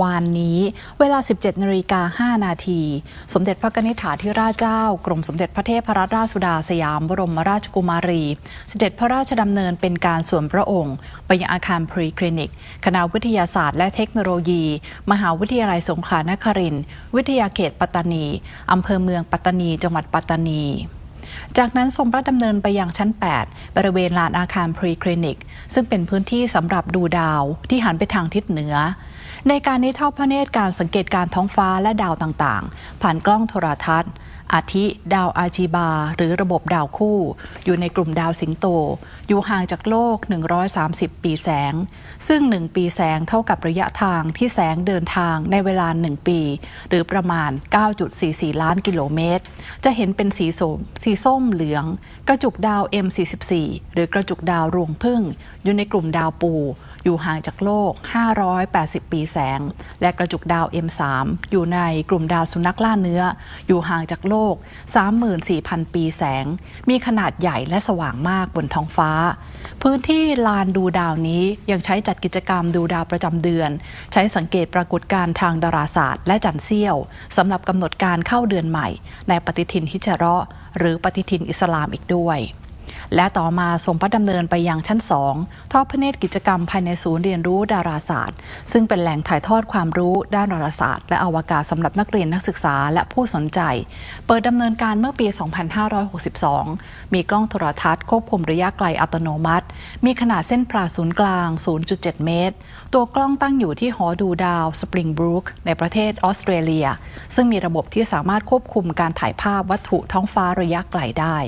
วานนี้เวลา 17นาฬิกา5นาที สมเด็จพระนิษฐาธิราชเจ้า กรมสมเด็จพระเทพรัตนราชสุดาสยามบรมราชกุมารี เสด็จพระราชดำเนินเป็นการส่วนพระองค์ ไปยังอาคารพรีคลินิก คณะวิทยาศาสตร์และเทคโนโลยี มหาวิทยาลัยสงขลานครินทร์วิทยาเขตปัตตานีอำเภอเมืองปัตตานี จังหวัดปัตตานี จากนั้นทรงพระดำเนินไปยังชั้น 8 บริเวณลานอาคารพรีคลินิก ซึ่งเป็นพื้นที่สำหรับดูดาวที่หันไปทางทิศเหนือ ในการนี้ทอดพระเนตรการสังเกตการท้องฟ้าและดาวต่างๆ ผ่านกล้องโทรทัศน์อาทิดาวอาจีบา หรือระบบดาวคู่ อยู่ในกลุ่มดาวสิงโต อยู่ห่างจากโลก 130 ปีแสง ซึ่ง 1 ปีแสงเท่ากับระยะทางที่แสงเดินทางในเวลา 1 ปี หรือประมาณ 9.44 ล้านกิโลเมตร จะเห็นเป็นสีส้มสีส้มเหลือง กระจุกดาว M44 หรือกระจุกดาวรวงพึ่ง อยู่ในกลุ่มดาวปู อยู่ห่างจากโลก 580 ปีแสง และกระจุกดาว M3 อยู่ในกลุ่มดาวสุนัขล่าเนื้อ อยู่ห่างจากโลก34,000 ปีแสง มีขนาดใหญ่และสว่างมากบนท้องฟ้า พื้นที่ลานดูดาวนี้ยังใช้จัดกิจกรรมดูดาวประจำเดือน ใช้สังเกตปรากฏการณ์ทางดาราศาสตร์ และจันทร์เสี้ยวสำหรับกำหนดการเข้าเดือนใหม่ ในปฏิทินฮิจเราะหรือปฏิทินอิสลามอีกด้วย และต่อมาทรงพระดำเนินไปยังชั้น2ทอดพระเนตรกิจกรรมภายในศูนย์เรียนรู้ดาราศาสตร์ ซึ่งเป็นแหล่งถ่ายทอดความรู้ด้านดาราศาสตร์ และอวกาศสำหรับนักเรียนนักศึกษาและผู้สนใจ เปิดดำเนินการเมื่อปี 2562 มีกล้องโทรทัศน์ควบคุมระยะไกลอัตโนมัติ มีขนาดเส้นผ่าศูนย์กลาง 0.7 เมตร ตัวกล้องตั้งอยู่ที่หอดูดาวสปริงบรูคในประเทศออสเตรเลีย ซึ่งมีระบบที่สามารถควบคุมการถ่ายภาพวัตถุท้องฟ้าระยะไกลได้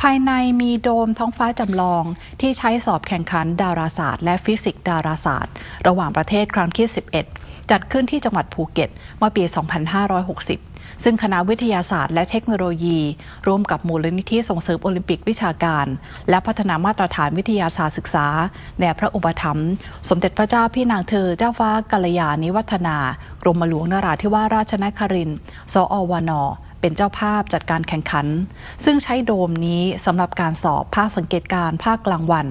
ภายในมีโดมท้องฟ้าจำลอง ที่ใช้สอบแข่งขันดาราศาสตร์และฟิสิกส์ดาราศาสตร์ ระหว่างประเทศครั้งที่ 11 จัดขึ้นที่จังหวัดภูเก็ตเมื่อปี 2560ซึ่งคณะวิทยาศาสตร์และเทคโนโลยี ร่วมกับมูลนิธิส่งเสริมโอลิมปิกวิชาการ และพัฒนามาตรฐานวิทยาศาสตร์ศึกษาแด่พระอุปถัมภ์สมเด็จพระเจ้าพี่นางเธอเจ้าฟ้ากัลยาณิวัฒนา กรมหลวงนราธิวาสราชนครินทร์สอวน เป็นเจ้าภาพจัดการแข่งขัน ซึ่งใช้โดมนี้สำหรับการสอบภาคสังเกตการภาคกลางวัน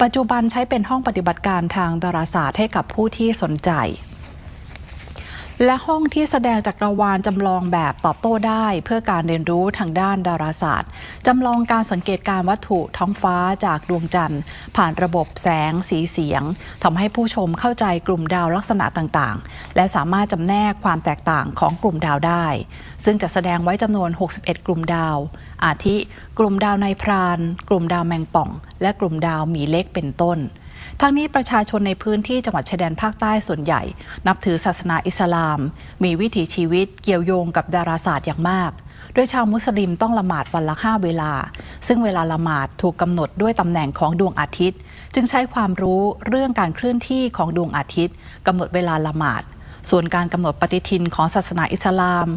ปัจจุบันใช้เป็นห้องปฏิบัติการทางดาราศาสตร์ให้กับผู้ที่สนใจ และห้องที่แสดงจักรวาลจำลองแบบตอบโต้ได้ เพื่อการเรียนรู้ทางด้านดาราศาสตร์จำลองการสังเกตการวัตถุท้องฟ้าจากดวงจันทร์ ผ่านระบบแสงสีเสียงทำให้ผู้ชมเข้าใจกลุ่มดาวลักษณะต่างๆ และสามารถจำแนกความแตกต่างของกลุ่มดาวได้ ซึ่งจะแสดงไว้จำนวน 61 กลุ่มดาว อาทิ กลุ่มดาวในพราน กลุ่มดาวแมงป่อง และกลุ่มดาวหมีเล็กเป็นต้น ทั้งนี้ประชาชนในพื้นที่จังหวัดชายแดนภาคใต้ส่วนใหญ่ นับถือศาสนาอิสลาม มีวิถีชีวิตเกี่ยวโยงกับดาราศาสตร์อย่างมากโดยชาวมุสลิมต้องละหมาดวันละห้าเวลา ซึ่งเวลาละหมาดถูกกำหนดด้วยตำแหน่งของดวงอาทิตย์ จึงใช้ความรู้เรื่องการเคลื่อนที่ของดวงอาทิตย์กำหนดเวลาละหมาด ส่วนการกำหนดปฏิทินของศาสนาอิสลาม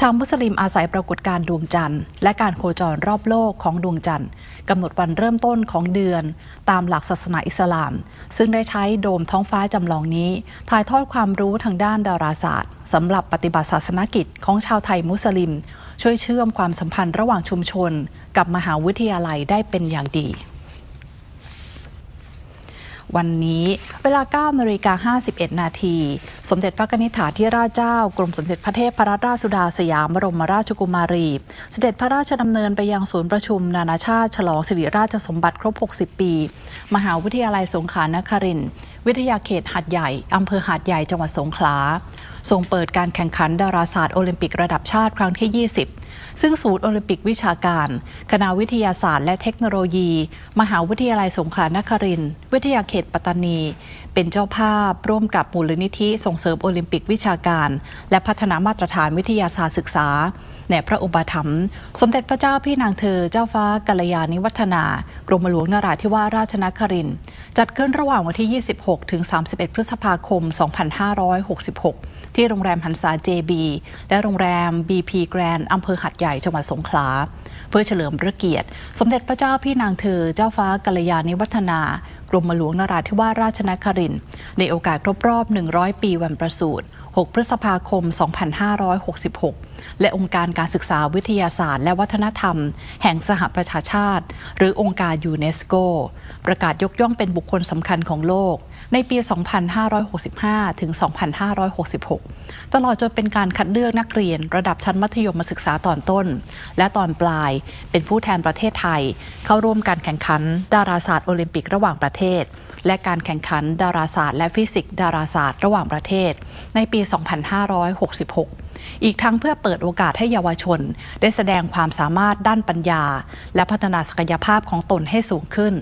ชาวมุสลิมอาศัยปรากฏการดวงจันทร์ และการโคจรรอบโลกของดวงจันทร์กำหนดวันเริ่มต้นของเดือน ตามหลักศาสนาอิสลาม ซึ่งได้ใช้โดมท้องฟ้าจำลองนี้ ถ่ายทอดความรู้ทางด้านดาราศาสตร์สำหรับปฏิบัติศาสนกิจของชาวไทยมุสลิม ช่วยเชื่อมความสัมพันธ์ระหว่างชุมชน กับมหาวิทยาลัยได้เป็นอย่างดี วันนี้เวลา9นาฬิกา51 นาที สมเด็จพระนิธิถาธิราชเจ้า กรมสมเด็จพระเทพรัตนราชสุดาสยามบรมราชกุมารี เสด็จพระราชดำเนินไปยังศูนย์ประชุม นานาชาติ ฉลองสิริราชสมบัติครบ 60 ปี มหาวิทยาลัยสงขลานครินทร์วิทยาเขตหาดใหญ่อำเภอหาดใหญ่จังหวัดสงขลา ทรงเปิดการแข่งขันดาราศาสตร์โอลิมปิกระดับชาติครั้งที่ 20 ซึ่งศูนย์โอลิมปิกวิชาการ คณะวิทยาศาสตร์และเทคโนโลยี มหาวิทยาลัยสงขลานครินทร์วิทยาเขตปัตตานี เป็นเจ้าภาพร่วมกับมูลนิธิส่งเสริมโอลิมปิกวิชาการ และพัฒนามาตรฐานวิทยาศาสตร์ศึกษาในพระอุปถัมภ์สมเด็จพระเจ้าพี่นางเธอเจ้าฟ้ากัลยาณิวัฒนากรมหลวงนราธิวาสราชนครินทร์จัดขึ้นระหว่างวันที่ 26 ถึง 31 พฤษภาคม 2566 ที่โรงแรมหันษา JB และโรงแรม BP Grand อำเภอหัดใหญ่จังหวัดสงขลา เพื่อเฉลิมพระเกียรติ สมเด็จพระเจ้าพี่นางเธอ เจ้าฟ้ากัลยาณิวัฒนากรมหลวงนราธิวาสราชนครินทร์ในโอกาสครบรอบ 100 ปีวันประสูติ6 พฤษภาคม 2566 และองค์การการศึกษาวิทยาศาสตร์ และวัฒนธรรม แห่งสหประชาชาติ หรือองค์การยูเนสโก ประกาศยกย่องเป็นบุคคลสำคัญของโลก ในปี 2565 ถึง 2566 ตลอดจนเป็นการคัดเลือกนักเรียนระดับชั้นมัธยมศึกษาตอนต้น และตอนปลายเป็นผู้แทนประเทศไทย เข้าร่วมการแข่งขัน ดาราศาสตร์โอลิมปิกระหว่างประเทศ และการแข่งขันดาราศาสตร์และฟิสิกส์ดาราศาสตร์ระหว่างประเทศ ในปี 2566 อีกทั้งเพื่อเปิดโอกาสให้เยาวชน ได้แสดงความสามารถด้านปัญญา และพัฒนาศักยภาพของตนให้สูงขึ้น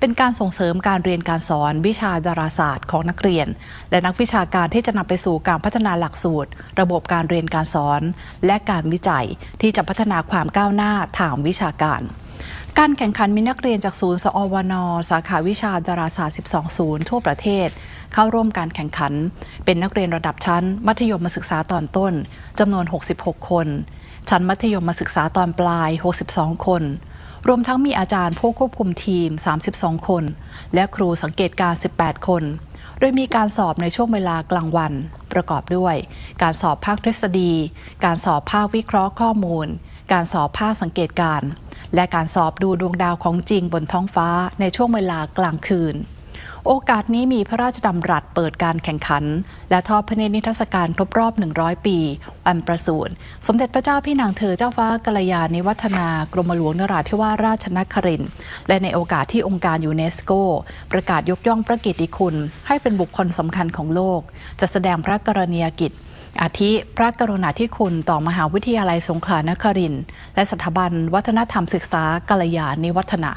เป็นการส่งเสริมการเรียนการสอนวิชาดาราศาสตร์ของนักเรียน และนักวิชาการที่จะนำไปสู่การพัฒนาหลักสูตร ระบบการเรียนการสอน และการวิจัยที่จะพัฒนาความก้าวหน้าทางวิชาการ การแข่งขันมีนักเรียนจากศูนย์สอวนสาขาวิชาดาราศาสตร์ 12 ศูนย์ทั่วประเทศ เข้าร่วมการแข่งขัน เป็นนักเรียนระดับชั้น มัธยมศึกษาตอนต้นจำนวน 66 คน ชั้นมัธยมศึกษาตอนปลาย 62 คน รวมทั้งมีอาจารย์ผู้ควบคุมทีม 32 คน และครูสังเกตการ 18 คน โดยมีการสอบในช่วงเวลากลางวัน ประกอบด้วย การสอบภาคทฤษฎี การสอบภาควิเคราะห์ข้อมูล การสอบภาคสังเกตการ์ และการสอบดูดวงดาวของจริงบนท้องฟ้าในช่วงเวลากลางคืน โอกาสนี้มีพระราชดำรัสเปิดการแข่งขัน และทอดพระเนตรนิทรรศการครบรอบ 100 ปีอันประสูติสมเด็จพระเจ้าพี่นางเธอเจ้าฟ้ากัลยาณิวัฒนากรมหลวงนราธิวาสราชนครินทร์และในโอกาสที่องค์การยูเนสโก ประกาศยกย่องพระเกียรติคุณ ให้เป็นบุคคลสำคัญของโลก จะแสดงพระกรณียกิจ อาทิพระกรุณาธิคุณต่อมหาวิทยาลัยสงขลานครินทร์และสถาบันวัฒนธรรมศึกษากัลยาณิวัฒนา